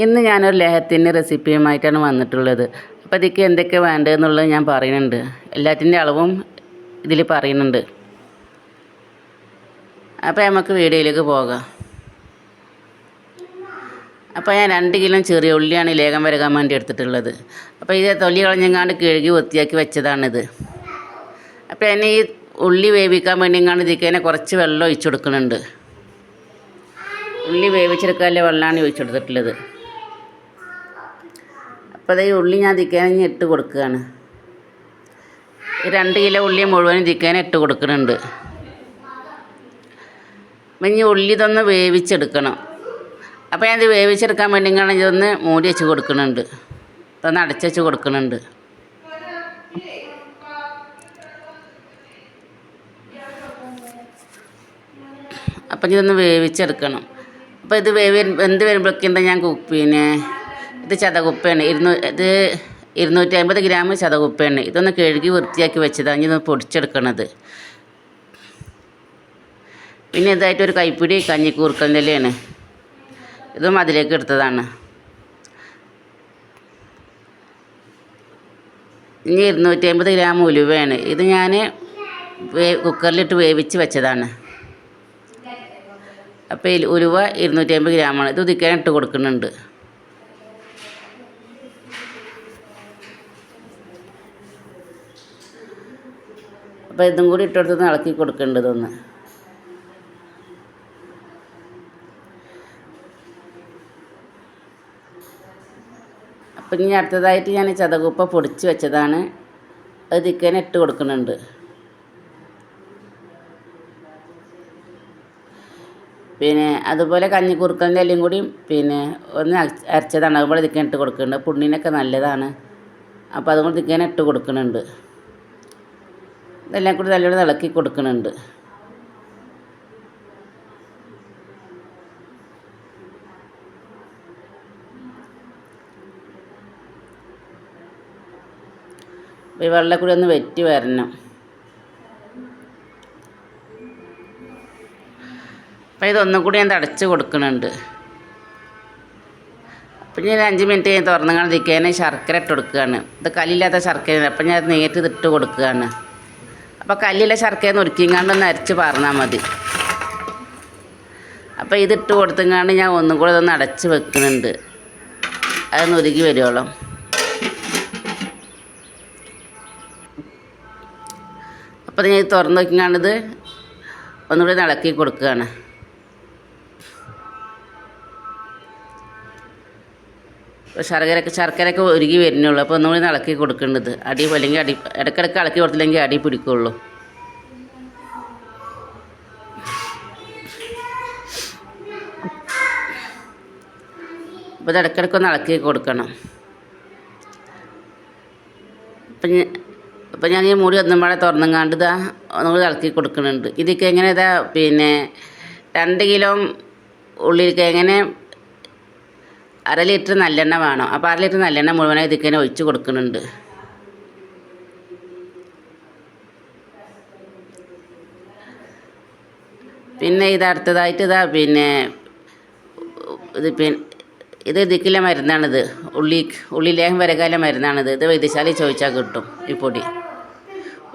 ഇന്ന് ഞാനൊരു ലേഹത്തിന്റെ റെസിപ്പിയുമായിട്ടാണ് വന്നിട്ടുള്ളത്. അപ്പോൾ ഇതിക്ക് എന്തൊക്കെ വേണ്ടതെന്നുള്ളത് ഞാൻ പറയുന്നുണ്ട്. എല്ലാത്തിന്റെ അളവും ഇതിൽ പറയുന്നുണ്ട്. അപ്പോൾ നമുക്ക് വീഡിയോയിലേക്ക് പോകാം. അപ്പോൾ ഞാൻ രണ്ട് കിലോ ചെറിയ ഉള്ളിയാണ് ലേഖം വരകാൻ വേണ്ടി എടുത്തിട്ടുള്ളത്. അപ്പോൾ ഇത് തൊലി കളഞ്ഞെങ്ങാണ്ട് കഴുകി വൃത്തിയാക്കി വെച്ചതാണിത്. അപ്പോൾ എന്നെ ഈ ഉള്ളി വേവിക്കാൻ വേണ്ടി എങ്ങാണ്ട് ഇതിക്ക് കുറച്ച് വെള്ളം ഒഴിച്ചു കൊടുക്കുന്നുണ്ട്. ഉള്ളി വേവിച്ചെടുക്കാനുള്ള വെള്ളമാണ് ഒഴിച്ചെടുത്തിട്ടുള്ളത് അപ്പോൾ അതേ ഉള്ളി ഞാൻ ദിക്കാനെ ഇട്ട് കൊടുക്കുകയാണ് രണ്ട് കിലോ ഉള്ളി മുഴുവനും ദിക്കാനെ ഇട്ട് കൊടുക്കുന്നുണ്ട്. അപ്പം ഇനി ഉള്ളി ഇതൊന്ന് വേവിച്ചെടുക്കണം. അപ്പോൾ ഞാനിത് വേവിച്ചെടുക്കാൻ വേണ്ടി ഇങ്ങനെ ഇതൊന്ന് മൂടി വെച്ച് കൊടുക്കുന്നുണ്ട്. ഇതൊന്ന് അടച്ചു വെച്ച് കൊടുക്കുന്നുണ്ട്. അപ്പം ഇതൊന്ന് വേവിച്ചെടുക്കണം. അപ്പോൾ ഇത് വേവി വെന്ത് വരുമ്പോഴേക്കും ഞാൻ കുക്ക് പിന്നെ ഇത് ചതകുപ്പയാണ് ഇരുന്നൂ ഇത് ഇരുന്നൂറ്റി അമ്പത് ഗ്രാം ചതകുപ്പയാണ് ഇതൊന്ന് കഴുകി വൃത്തിയാക്കി വെച്ചതാണ് ഇതൊന്ന് പൊടിച്ചെടുക്കണത്. പിന്നെ ഇതായിട്ട് ഒരു കൈപ്പിടി കഞ്ഞിക്കൂർക്കലിന്റെ ഇതും അതിലേക്ക് എടുത്തതാണ്. ഇനി ഇരുന്നൂറ്റി അമ്പത് ഗ്രാം ഉലുവയാണ് ഇത് ഞാൻ വേ കുക്കറിലിട്ട് വേവിച്ച് വെച്ചതാണ്. അപ്പോൾ ഉലുവ ഇരുന്നൂറ്റി അമ്പത് ഗ്രാമാണ്. ഇത് ഉദിക്കാൻ ഇട്ട് കൊടുക്കുന്നുണ്ട്. അപ്പോൾ ഇതും കൂടി ഇട്ടെടുത്ത് ഇളക്കി കൊടുക്കേണ്ടതൊന്ന്. അപ്പം ഇനി അടുത്തതായിട്ട് ഞാൻ ചതകുപ്പ പൊടിച്ച് വെച്ചതാണ്. അത് ചിക്കൻ ഇട്ട് കൊടുക്കുന്നുണ്ട്. പിന്നെ അതുപോലെ കഞ്ഞി കഞ്ഞിക്കുറുക്കലിന്റെ എല്ലാം കൂടി പിന്നെ ഒന്ന് അരച്ചതാണ്. അതുപോലെ ചിക്കൻ ഇട്ട് കൊടുക്കുന്നുണ്ട്. പുണ്ണിനൊക്കെ നല്ലതാണ്. അപ്പോൾ അതുകൊണ്ട് ചിക്കൻ ഇട്ട് കൊടുക്കുന്നുണ്ട്. ഇതെല്ലാം കൂടി നല്ലോണം ഇളക്കി കൊടുക്കുന്നുണ്ട് ഈ വെള്ളം കൂടി ഒന്ന് വെറ്റി വരണം. അപ്പം ഇതൊന്നും കൂടി ഞാൻ തടച്ച് കൊടുക്കുന്നുണ്ട് അപ്പം ഞാൻ അഞ്ച് മിനിറ്റ് കഴിഞ്ഞ് തുറന്നു കാണിരിക്കാൻ ശർക്കര ഇട്ട് കൊടുക്കുകയാണ്. ഇത് കല്ലില്ലാത്ത ശർക്കര അപ്പം ഞാൻ നേരിട്ട് ഇതിട്ട് കൊടുക്കുകയാണ്. അപ്പോൾ കല്ലിലെ ശർക്കര നുറുക്കിങ്ങാണ്ട് ഒന്ന് അരച്ച് പറഞ്ഞാൽ മതി. അപ്പോൾ ഇതിട്ട് കൊടുത്തെങ്ങാണ്ട് ഞാൻ ഒന്നും കൂടെ ഇതൊന്ന് അടച്ച് വെക്കുന്നുണ്ട്. അത് നുരുകി വരുവോളം. അപ്പോൾ ഞാൻ തുറന്ന് നോക്കിങ്ങാണിത് ഒന്നുകൂടി ഇളക്കി കൊടുക്കുകയാണ്. ശർക്കരയൊക്കെ ശർക്കരയൊക്കെ ഒരുങ്ങി വരുന്നുള്ളൂ. അപ്പോൾ ഒന്നുകൂടി ഇളക്കി കൊടുക്കേണ്ടത്. അടി അല്ലെങ്കിൽ അടി ഇടയ്ക്കിടയ്ക്ക് ഇളക്കി കൊടുത്തില്ലെങ്കിൽ അടി പിടിക്കുള്ളൂ. അപ്പോൾ ഇടയ്ക്കിടയ്ക്ക് ഒന്ന് ഇളക്കി കൊടുക്കണം. അപ്പം ഞാൻ അപ്പം ഞാൻ ഈ മൂടി ഒന്നും പാടെ തുറന്നുങ്ങാണ്ട് ഇതാ ഒന്നുകൂടി ഇളക്കി കൊടുക്കുന്നുണ്ട് ഇതൊക്കെ എങ്ങനെ ഇതാ പിന്നെ രണ്ട് കിലോ ഉള്ളിലേക്ക് എങ്ങനെ അര ലിറ്റർ നല്ലെണ്ണ വേണം. അപ്പോൾ അര ലിറ്റർ നല്ലെണ്ണ മുഴുവനായി ഇതിക്ക് തന്നെ ഒഴിച്ച് കൊടുക്കുന്നുണ്ട്. പിന്നെ ഇത് അടുത്തതായിട്ട് ഇതാ പിന്നെ ഇത് പിന്നെ ഇത് ഇതിക്കിലെ മരുന്നാണിത്. ഉള്ളി ഉള്ളിലേഹം വരകാല മരുന്നാണിത്. ഇത് വൈദ്യശാലയിൽ ചോദിച്ചാൽ കിട്ടും ഈ പൊടി.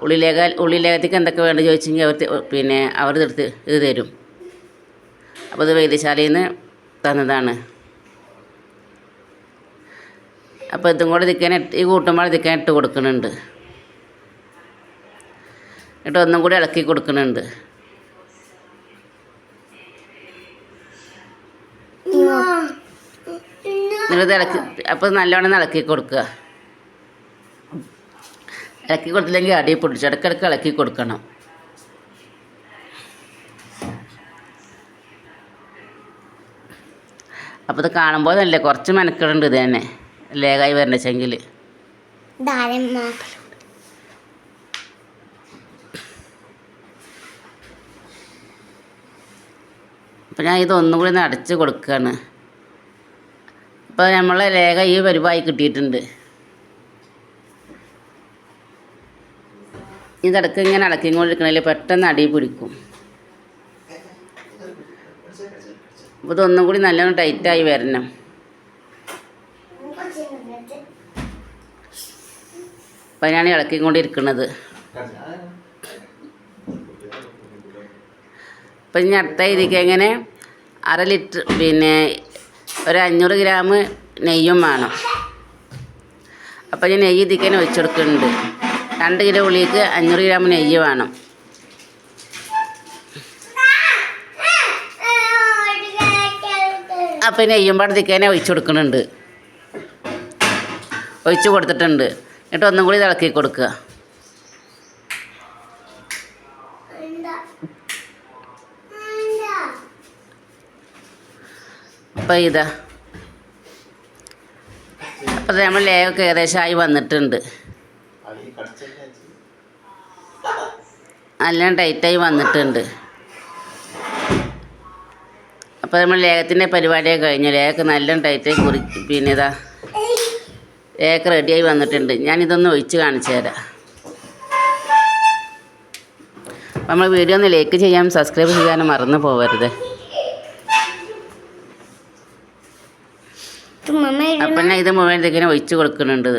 ഉള്ളിലേഖ ഉള്ളിലേഖത്തേക്ക് എന്തൊക്കെ വേണ്ട ചോദിച്ചെങ്കിൽ അവർ പിന്നെ അവർ എടുത്ത് ഇത് തരും. അപ്പോൾ ഇത് വൈദ്യശാലയിൽ നിന്ന് തന്നതാണ്. അപ്പോൾ ഇതും കൂടെ ഇതിക്കാൻ ഈ കൂട്ടുമ്പോൾ ഇതിക്കാൻ ഇട്ട് കൊടുക്കുന്നുണ്ട്. എന്നിട്ട് ഒന്നും കൂടി ഇളക്കി കൊടുക്കുന്നുണ്ട്. എന്നിട്ട് ഇളക്കി അപ്പോൾ നല്ലോണം ഇളക്കി കൊടുക്കുക. ഇളക്കി കൊടുത്തില്ലെങ്കിൽ അടി പൊടിച്ചു ഇടയ്ക്കിടയ്ക്ക് ഇളക്കി കൊടുക്കണം. അപ്പോൾ ഇത് കാണുമ്പോൾ നല്ല കുറച്ച് മെനക്കെടുണ്ട് ഇത് തന്നെ. ലേഖായി വരണ്ട ചെങ്കിൽ അപ്പം ഞാൻ ഇതൊന്നും കൂടി ഒന്ന് അടച്ച് കൊടുക്കുകയാണ് അപ്പോൾ നമ്മളെ ലേഖ ഈ പരിവായി കിട്ടിയിട്ടുണ്ട്. ഇതിടക്ക് ഇങ്ങനെ ഇളക്കിക്കൊണ്ടിരിക്കണതിൽ പെട്ടെന്ന് അടി പിടിക്കും. അപ്പോൾ ഇതൊന്നും കൂടി നല്ലോണം ടൈറ്റായി വരണം. അപ്പം അതിനാണ് ഇളക്കിക്കൊണ്ടിരിക്കുന്നത് അപ്പം ഇനി അടുത്ത ഇതിക്ക് എങ്ങനെ? അര ലിറ്റർ പിന്നെ ഒരു അഞ്ഞൂറ് ഗ്രാം നെയ്യും വേണം. അപ്പം ഞാൻ നെയ്യ് ഇതിക്ക് ഒഴിച്ചെടുക്കുന്നുണ്ട് രണ്ട് കിലോ ഉള്ളിക്ക് അഞ്ഞൂറ് ഗ്രാം നെയ്യ് വേണം. അപ്പം നെയ്യും പാടെ ഇതിക്ക് തന്നെ ഒഴിച്ചു കൊടുക്കുന്നുണ്ട്. ഒഴിച്ചു കൊടുത്തിട്ടുണ്ട്. എന്നിട്ട് ഒന്നും കൂടി ഇളക്കി കൊടുക്കുക. അപ്പം ഇതാ. അപ്പം നമ്മൾ ലേഖൊക്കെ ആയി വന്നിട്ടുണ്ട്. നല്ല ടൈറ്റായി വന്നിട്ടുണ്ട്. അപ്പോൾ നമ്മൾ ലേഖത്തിന്റെ പരിപാടിയൊക്കെ കഴിഞ്ഞു. ലേഹൊക്കെ നല്ല ടൈറ്റായി കുറി പിന്നെ ഇതാ. ലേഖക്ക് റെഡിയായി വന്നിട്ടുണ്ട്. ഞാനിതൊന്ന് ഒഴിച്ച് കാണിച്ചു തരാം. നമ്മൾ വീഡിയോ ഒന്ന് ലൈക്ക് ചെയ്യാനും സബ്സ്ക്രൈബ് ചെയ്യാനും മറന്നു പോകരുത് അപ്പം ഇത് മുഴുവൻ ഇതിങ്ങനെ ഒഴിച്ചു കൊടുക്കുന്നുണ്ട്